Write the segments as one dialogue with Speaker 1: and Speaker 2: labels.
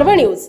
Speaker 1: पर्व न्यूज.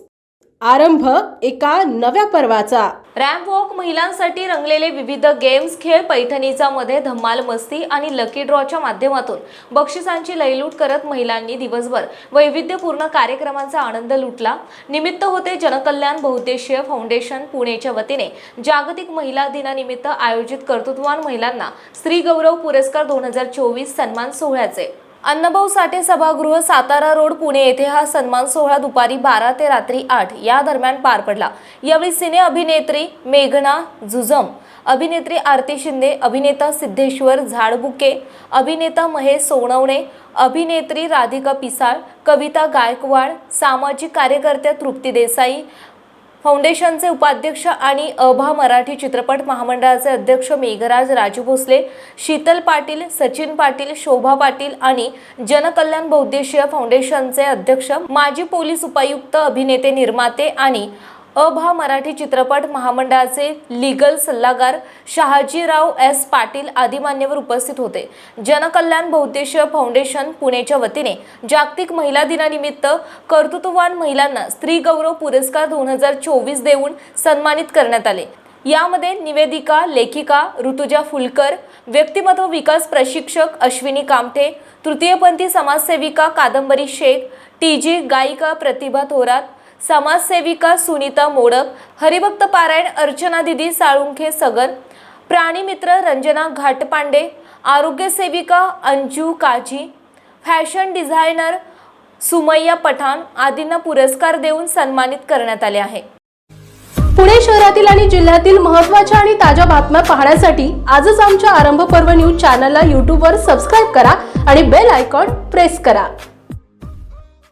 Speaker 1: आरंभ एका नव्या पर्वाचा.
Speaker 2: रॅम्प वॉक महिलांसाठी रंगलेले विविध गेम्स खेळ पैठणीचा मध्ये धम्माल मस्ती आणि लकी ड्रॉच्या माध्यमातून बक्षिसांची लयलूट करत महिलांनी दिवसभर वैविध्यपूर्ण कार्यक्रमांचा आनंद लुटला. निमित्त होते जनकल्याण बहुद्देशीय फाउंडेशन पुणेच्या वतीने जागतिक महिला दिनानिमित्त आयोजित कर्तृत्ववान महिलांना स्त्री गौरव पुरस्कार दोन हजार चोवीस सन्मान सोहळ्याचे. अण्णाभाऊ साठे सभागृह सातारा रोड पुणे येथे हा सन्मान सोहळा दुपारी बारा ते रात्री आठ या दरम्यान पार पडला. यावेळी सिने अभिनेत्री मेघना जुजम अभिनेत्री आरती शिंदे अभिनेता सिद्धेश्वर झाडबुके अभिनेता महेश सोनवणे अभिनेत्री राधिका पिसाळ कविता गायकवाड सामाजिक कार्यकर्त्या तृप्ती देसाई फाउंडेशनचे उपाध्यक्ष आणि अभा मराठी चित्रपट महामंडळाचे अध्यक्ष मेघराज राजू भोसले शीतल पाटील सचिन पाटील शोभा पाटील आणि जनकल्याण बौद्धेशीय फाउंडेशनचे अध्यक्ष माजी पोलीस उपायुक्त अभिनेते निर्माते आणि अभा मराठी चित्रपट महामंडळाचे लीगल सल्लागार शहाजीराव एस पाटील आदी मान्यवर उपस्थित होते. जनकल्याण बहुद्देशीय फाउंडेशन पुणेच्या वतीने जागतिक महिला दिनानिमित्त कर्तृत्ववान महिलांना स्त्री गौरव पुरस्कार दोन हजार चोवीस देऊन सन्मानित करण्यात आले. यामध्ये निवेदिका लेखिका ऋतुजा फुलकर व्यक्तिमत्व विकास प्रशिक्षक अश्विनी कामठे तृतीयपंथी समाजसेविका कादंबरी शेख टी जी गायिका प्रतिभा थोरात समाजसेविका सुनीता मोडक हरिभक्त पारायण अर्चना दिदी साळुंखे सगन प्राणीमित्र रंजना घाटपांडे आरोग्यसेविका अंजू काजी फॅशन डिझायनर सुमय्या पठाण आदींना पुरस्कार देऊन सन्मानित करण्यात आले आहे.
Speaker 1: पुणे शहरातील आणि जिल्ह्यातील महत्त्वाच्या आणि ताज्या बातम्या पाहण्यासाठी आजच आमच्या आरंभ पर्व न्यूज चॅनलला यूट्यूबवर सबस्क्राईब करा आणि बेल आयकॉन प्रेस करा.